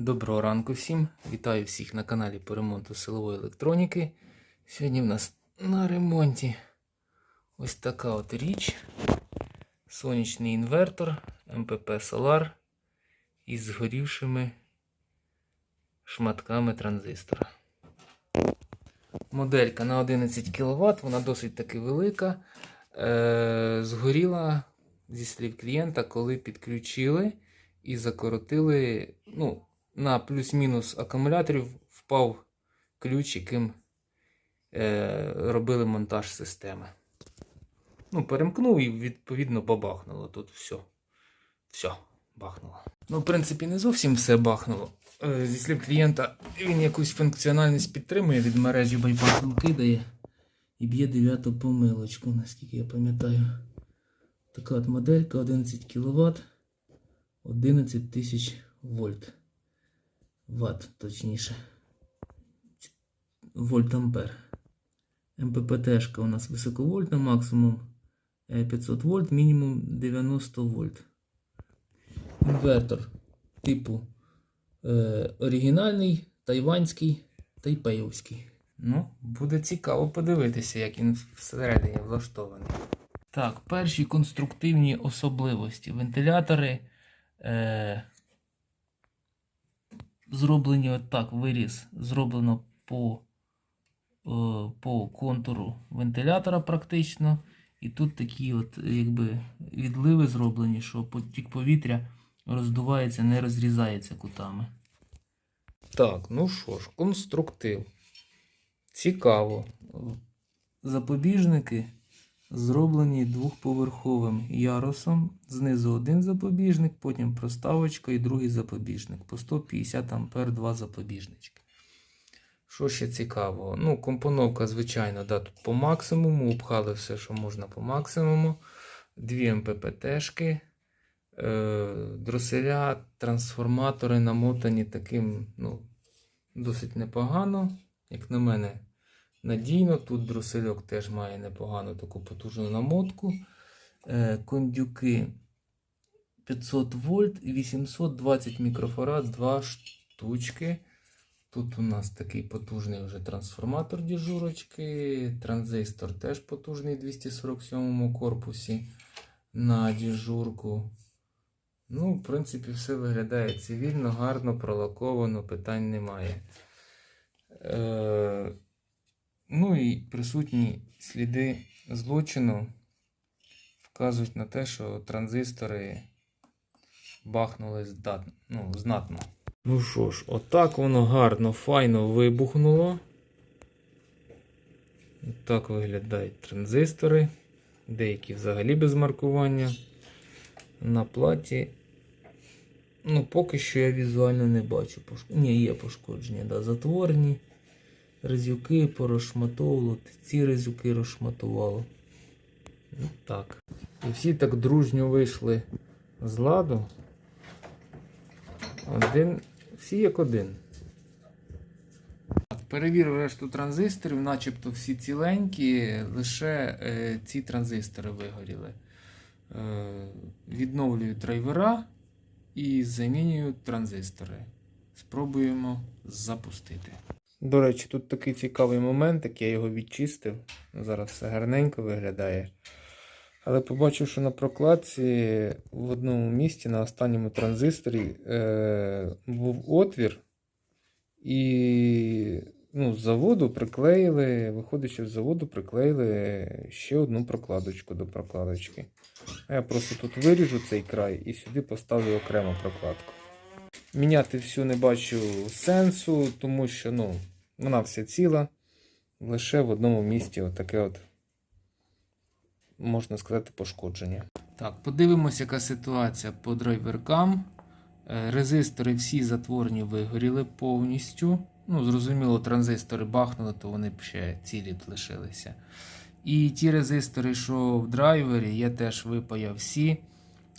Доброго ранку всім. Вітаю всіх на каналі по ремонту силової електроніки. Сьогодні в нас на ремонті ось така от річ. Сонячний інвертор МПП Solar із згорівшими шматками транзистора. Моделька на 11 кВт, вона досить таки велика. Е, згоріла зі слів клієнта, коли підключили і закоротили. Ну, на плюс-мінус акумуляторів впав ключ, яким е, робили монтаж системи. Ну, перемкнув і відповідно бабахнуло. Тут все. Все, бахнуло. Ну, в принципі, не зовсім все бахнуло. Е, зі слів клієнта, він якусь функціональність підтримує від мережі байпасом кидає і б'є дев'яту помилочку, наскільки я пам'ятаю. Така от моделька 11 кВт, 11 тисяч вольт. Ватт, точніше. Вольт ампер. МППТшка у нас високовольтна, максимум е, 500 вольт, мінімум 90 вольт. Інвертор типу е, оригінальний, тайванський, тайпейовський. Ну, буде цікаво подивитися, як він всередині влаштований. Так, перші конструктивні особливості. Вентилятори е, зроблені отак, виріз зроблено по, е, по контуру вентилятора практично. І тут такі от, якби, відливи зроблені, що потік повітря роздувається, не розрізається кутами. Так, ну що ж, конструктив. Цікаво. Запобіжники зроблені двохповерховим ярусом. Знизу один запобіжник, потім проставочка і другий запобіжник. По 150 ампер два запобіжнички. Що ще цікавого? Ну, компоновка, звичайно, да, тут по максимуму. Обхали все, що можна по максимуму. Дві МППТшки, е, дроселя, трансформатори намотані таким, ну, досить непогано, як на мене надійно. Тут друсельок теж має непогану таку потужну намотку. Е, кондюки 500 вольт і 820 мікрофарад, два штучки. Тут у нас такий потужний вже трансформатор діжурочки. Транзистор теж потужний в 247 корпусі на діжурку. Ну, в принципі, все виглядає цивільно, гарно, пролаковано, питань немає. Е, присутні сліди злочину вказують на те, що транзистори бахнули здат... ну, знатно. Ну що ж, отак воно гарно, файно вибухнуло. Так виглядають транзистори. Деякі взагалі без маркування. На платі. Ну, поки що я візуально не бачу. Пош... Ні, є пошкодження, да, затворні. Резюки порозшматовувало, ці резюки розшматувало. Ну, так. І всі так дружньо вийшли з ладу. Один. Всі як один. Перевірив решту транзисторів, начебто всі ціленькі, лише е, ці транзистори вигоріли. Е, відновлюю драйвера і замінюю транзистори. Спробуємо запустити. До речі, тут такий цікавий момент, як я його відчистив. Зараз все гарненько виглядає. Але побачив, що на прокладці в одному місці на останньому транзисторі е, був отвір, і ну, з заводу приклеїли, виходячи з заводу, приклеїли ще одну прокладочку до прокладочки. А я просто тут виріжу цей край і сюди поставлю окрему прокладку. Міняти всю не бачу сенсу, тому що ну, вона вся ціла. Лише в одному місці отаке от, можна сказати, пошкодження. Так, подивимося, яка ситуація по драйверкам. Е, Резистори всі затворні вигоріли повністю. Ну, зрозуміло, транзистори бахнули, то вони б ще цілі лишилися. І ті резистори, що в драйвері, я теж випаяв всі.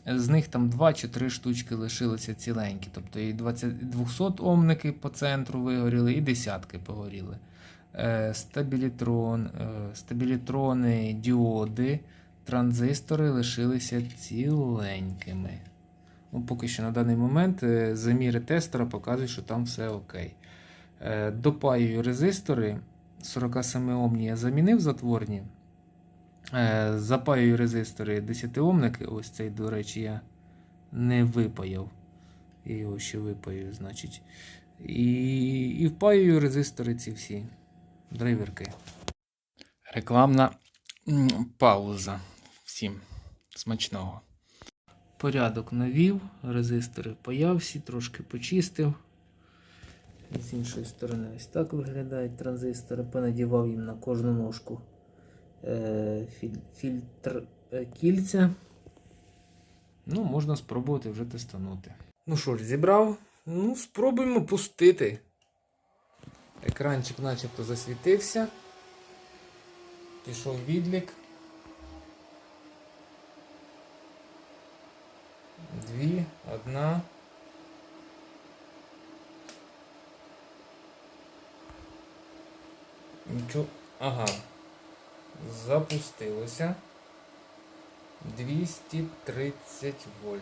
З них там 2 чи 3 штучки лишилися ціленькі. Тобто і 200 омники по центру вигоріли, і десятки погоріли. Е, стабілітрон, е, стабілітрони, діоди, транзистори лишилися ціленькими. Ну, поки що на даний момент е, заміри тестера показують, що там все окей. Допаюю резистори 47 омні я замінив затворні. Е, Запаюю резистори 10 омники. Ось цей, до речі, я не випаяв. Я його ще випаю, значить. І, і впаюю резистори ці всі драйверки. Рекламна пауза. Всім смачного. Порядок навів, резистори впаяв всі, трошки почистив. З іншої сторони, ось так виглядають транзистори. Понадівав їм на кожну ножку фільтр е, кільця. Ну, можна спробувати вже тестанути. Ну що ж, зібрав. Ну, спробуємо пустити. Екранчик начебто засвітився. Пішов відлік. Дві, одна. Нічого. Ага. Запустилося. 230 вольт.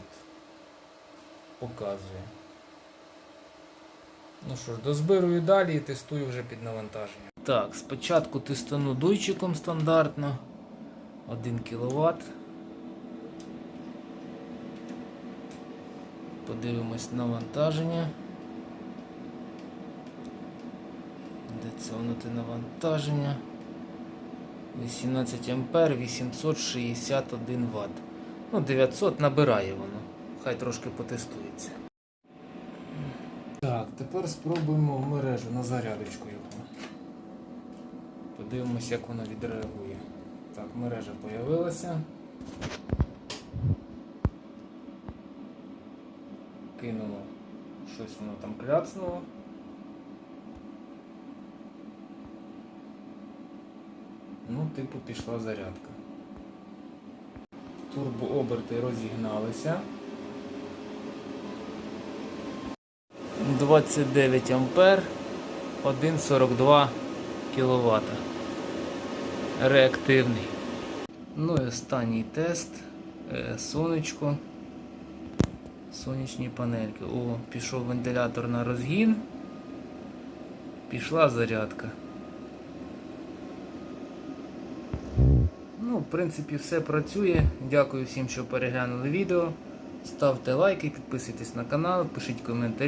Показує. Ну що ж, дозбирую далі і тестую вже під навантаженням. Так, спочатку тестану дуйчиком стандартно. 1 кВт. Подивимось навантаження. Де це воно те навантаження? 18 ампер, 861 Вт. Ну, 900 набирає воно. Хай трошки потестується. Так, тепер спробуємо в мережу на зарядочку його. Подивимось, як воно відреагує. Так, мережа появилася. Кинуло. Щось воно там кляцнуло. Ну, типу, пішла зарядка. Турбооберти розігналися. 29 ампер, 1,42 кВт. Реактивний. Ну і останній тест. Е, Сонечко. Сонячні панельки. О, пішов вентилятор на розгін. Пішла зарядка. В принципі, все працює. Дякую всім, що переглянули відео. Ставте лайки, підписуйтесь на канал, пишіть коментарі.